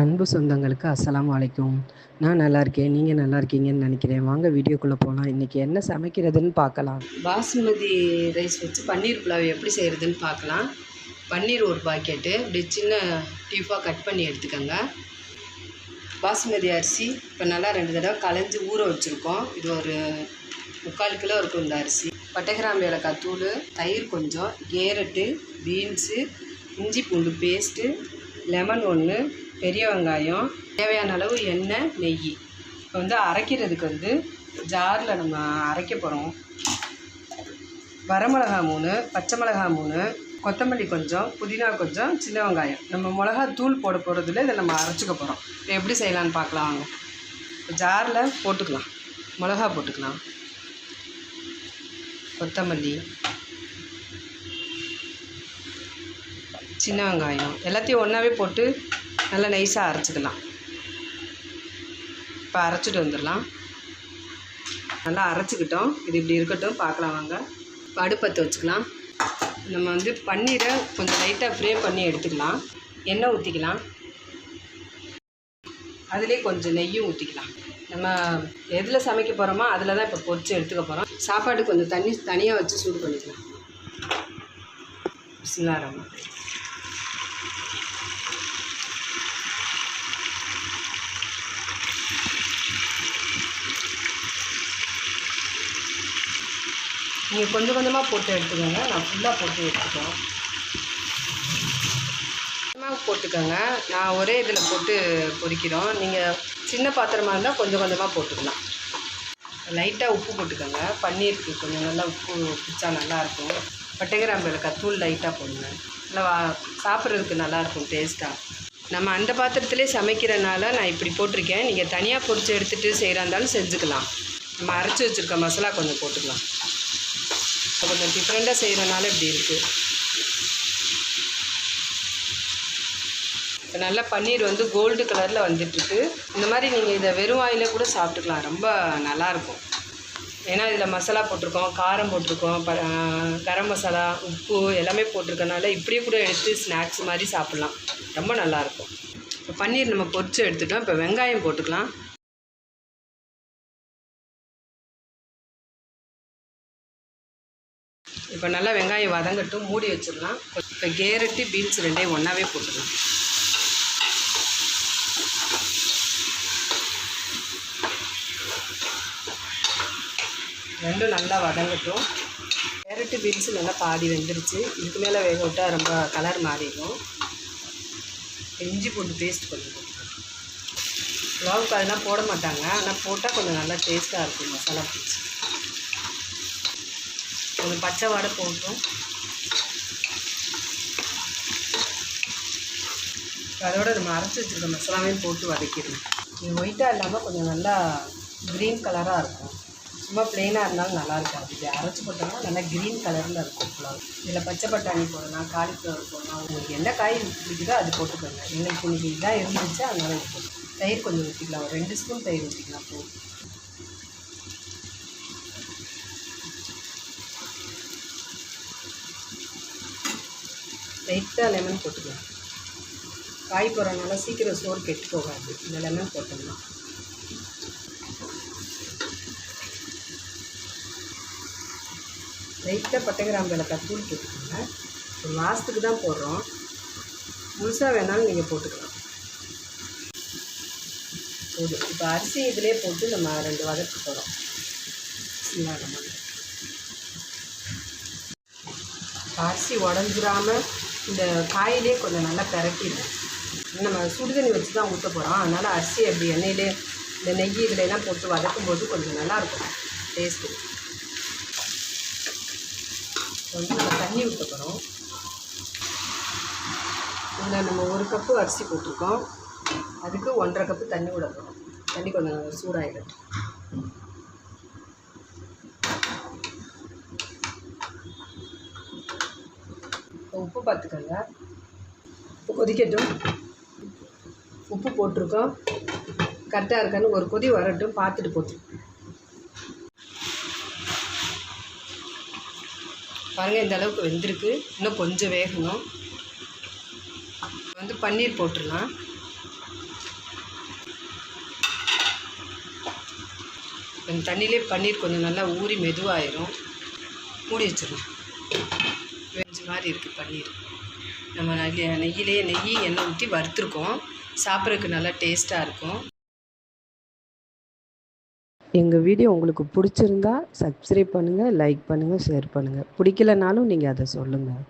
அன்பு சொந்தங்களுக்கு அஸ்லாம் வலைக்கும் நான் நல்லா இருக்கேன் நீங்கள் நல்லா இருக்கீங்கன்னு நினைக்கிறேன். வாங்க வீடியோக்குள்ளே போகலாம் இன்றைக்கி என்ன சமைக்கிறதுன்னு பார்க்கலாம். பாசுமதி ரைஸ் வச்சு பன்னீர் புலாவ் எப்படி செய்கிறதுன்னு பார்க்கலாம். பன்னீர் ஒரு பாக்கெட்டு இப்படி சின்ன டியூஃபாக கட் பண்ணி எடுத்துக்கோங்க. பாசுமதி அரிசி இப்போ நல்லா ரெண்டு தடவை களைஞ்சி ஊற வச்சுருக்கோம். இது ஒரு முக்கால் கிலோ இருக்கும் இந்த அரிசி. பட்டைகிராம்பு ஏலக்காய் தூள் தயிர் கொஞ்சம் கேரட்டு பீன்ஸு இஞ்சி பூண்டு பேஸ்ட்டு லெமன் ஒன்று பெரிய வெங்காயம் தேவையான அளவு எண்ணெய் நெய். இப்போ வந்து அரைக்கிறதுக்கு வந்து ஜாரில் நம்ம அரைக்க போகிறோம் வரமிளகா மூணு பச்சை மிளகா மூணு கொத்தமல்லி கொஞ்சம் புதினா கொஞ்சம் சின்ன வெங்காயம். நம்ம மிளகா தூள் போட போகிறதுல இதை நம்ம அரைச்சிக்க போகிறோம் இப்போ எப்படி செய்யலான்னு பார்க்கலாம் வாங்க. ஜாரில் போட்டுக்கலாம். மிளகா போட்டுக்கலாம். கொத்தமல்லி. சின்ன வெங்காயம். எல்லாத்தையும் ஒன்றாவே போட்டு நல்லா நைஸாக அரைச்சிக்கலாம். இப்போ அரைச்சிட்டு வந்துடலாம். நல்லா அரைச்சிக்கிட்டோம். இது இப்படி இருக்கட்டும். பார்க்கலாம் வாங்க. இப்போ அடுப்பத்தை வச்சுக்கலாம். நம்ம வந்து பன்னீரை கொஞ்சம் லைட்டாக ஃப்ரே பண்ணி எடுத்துக்கலாம். எண்ணெய் ஊற்றிக்கலாம் அதுலேயே கொஞ்சம் நெய்யும் ஊற்றிக்கலாம் நம்ம எதில் சமைக்க போகிறோமோ அதில் தான் இப்போ பொறிச்சு எடுத்துக்க போகிறோம் சாப்பாடு கொஞ்சம் தண்ணி தனியாக வச்சு சூடு பண்ணிக்கலாம். பிஸ்மில்லாஹ் நீங்கள் கொஞ்சம் கொஞ்சமாக போட்டு எடுத்துக்கோங்க. நான் ஃபுல்லாக போட்டு எடுத்துக்கிறேன். கொஞ்சமாக போட்டுக்கோங்க. நான் ஒரே இதில் போட்டு பொரிக்கிறோம் நீங்கள் சின்ன பாத்திரமாக இருந்தால் கொஞ்சம் கொஞ்சமாக போட்டுக்கலாம். லைட்டாக உப்பு போட்டுக்கோங்க. பன்னீருக்கு கொஞ்சம் நல்லா உப்பு பிடிச்சா நல்லாயிருக்கும் பட்டை கிராம்பு கத்தூள் லைட்டாக போடுங்க. நல்லா வா சாப்பிட்றதுக்கு நல்லாயிருக்கும் டேஸ்ட்டாக நம்ம அந்த பாத்திரத்திலே சமைக்கிறனால நான் இப்படி போட்டிருக்கேன். நீங்கள் தனியாக பொரித்து எடுத்துகிட்டு செய்கிறா இருந்தாலும் செஞ்சுக்கலாம். நம்ம அரைச்சி வச்சுருக்க மசாலா கொஞ்சம் போட்டுக்கலாம். கொஞ்சம் டிஃப்ரெண்ட்டாக செய்கிறனால இப்படி இருக்குது இப்போ நல்லா பன்னீர் வந்து கோல்டு கலரில் வந்துட்டுருக்கு. இந்த மாதிரி நீங்கள் இதை வெறும் வாயிலே கூட சாப்பிட்டுக்கலாம். ரொம்ப நல்லாயிருக்கும். ஏன்னா இதில் மசாலா போட்டிருக்கோம் காரம் போட்டிருக்கோம் ப கரம் மசாலா உப்பு எல்லாமே போட்டிருக்கனால இப்படியே கூட எடுத்து ஸ்நாக்ஸ் மாதிரி சாப்பிட்லாம். ரொம்ப நல்லாயிருக்கும். இப்போ பன்னீர் நம்ம பொரித்து எடுத்துட்டோம். இப்போ வெங்காயம் போட்டுக்கலாம். இப்போ நல்லா வெங்காயம் வதங்கட்டும் மூடி வச்சிடலாம். இப்போ கேரட்டு பீன்ஸ் ரெண்டையும் ஒன்றாவே போட்டுடலாம். ரெண்டும் நல்லா வதங்கட்டும். கேரட்டு பீன்ஸ் நல்லா பாதி வெந்துருச்சு. இதுக்கு மேலே வேக விட்டால் ரொம்ப கலர் மாறிடும். இஞ்சி பூண்டு பேஸ்ட் கொஞ்சம் போட்டுக்கலாம். அதெல்லாம் போட மாட்டாங்க. ஆனால் போட்டால் கொஞ்சம் நல்லா டேஸ்ட்டாக இருக்கும் மசாலா பிடிச்சி ஒரு பச்சை வாடை போட்டும் அதோட நம்ம அரைச்சி வச்சுருக்க மசாலாவையும் போட்டு வதக்கிடணும். இது ஒயிட்டாக இல்லாமல் கொஞ்சம் நல்லா க்ரீன் கலராக இருக்கும். சும்மா ப்ளெயினாக இருந்தாலும் நல்லா இருக்காது. இது அரைச்சி போட்டோம்னா நல்லா க்ரீன் கலரில் இருக்கும் புலாவ் இதில் பச்சை பட்டாணி போடலாம் காலிஃப்ளவர் போடலாம். உங்களுக்கு என்ன காய் பிடிக்குதோ அது போட்டுக்கோங்க. எங்களுக்கு இன்னைக்கு இதாக இருந்துச்சு அதனால் தயிர் கொஞ்சம் ஊற்றிக்கலாம் ஒரு ரெண்டு ஸ்பூன் தயிர் ஊற்றிக்கலாம் போதும். லைட்டாக லெமன் போட்டுக்கலாம் காய் போடுறதுனால சீக்கிரம் சோறு கெட்டு போகாது. இந்த லெமன் போட்டோம்னா. லைட்டாக பட்டை கிராம்பு தூள் போட்டுக்கோங்க. ஒரு மாதத்துக்கு தான் போடுறோம். முழுசாக வேணாலும் நீங்கள் போட்டுக்கலாம். போதும். இப்போ அரிசி இதிலே போட்டு நம்ம ரெண்டு வதக்கு போகிறோம் அரிசி உடஞ்சிராமல் இந்த காயிலே கொஞ்சம் நல்லா பிரட்டிடும் நம்ம சுடுதண்ணி வச்சு தான் ஊற்ற போகிறோம் அதனால் அரிசி அப்படி எண்ணெயிலே இந்த நெய் இதுல எல்லாம் போட்டு வதக்கும் போது கொஞ்சம் நல்லாயிருக்கும் டேஸ்ட்டு வந்து நம்ம தண்ணி ஊற்ற போகிறோம் இதில் நம்ம ஒரு கப்பு அரிசி போட்டிருக்கோம். அதுக்கு ஒன்றரை கப்பு தண்ணி விட போகிறோம் தண்ணி கொஞ்சம் சூடாகிடும் இப்போ உப்பு பார்த்துக்கோங்க. இப்போ கொதிக்கட்டும். உப்பு போட்டிருக்கோம். கரெக்டாக இருக்கான்னு ஒரு கொதி வரட்டும். பார்த்துட்டு போட்டு. பாருங்கள் இந்த அளவுக்கு வெந்திருக்கு. இன்னும் கொஞ்சம் வேகணும். வந்து பன்னீர் போட்டுடலாம். தண்ணியிலே பன்னீர் கொஞ்சம் நல்லா ஊறி மெதுவாயிரும். மூடி வச்சிடலாம். வெஞ்சு மாதிரி இருக்குது பன்னீர். நம்ம நெய் நெய்யிலே நெய் எண்ணெய் ஊற்றி வறுத்துருக்கோம். சாப்பிட்றதுக்கு நல்லா டேஸ்ட்டாக இருக்கும். எங்கள் வீடியோ உங்களுக்கு பிடிச்சிருந்தா சப்ஸ்கிரைப் பண்ணுங்கள் லைக் பண்ணுங்கள் ஷேர் பண்ணுங்கள் பிடிக்கலனாலும் நீங்கள் அதை சொல்லுங்கள்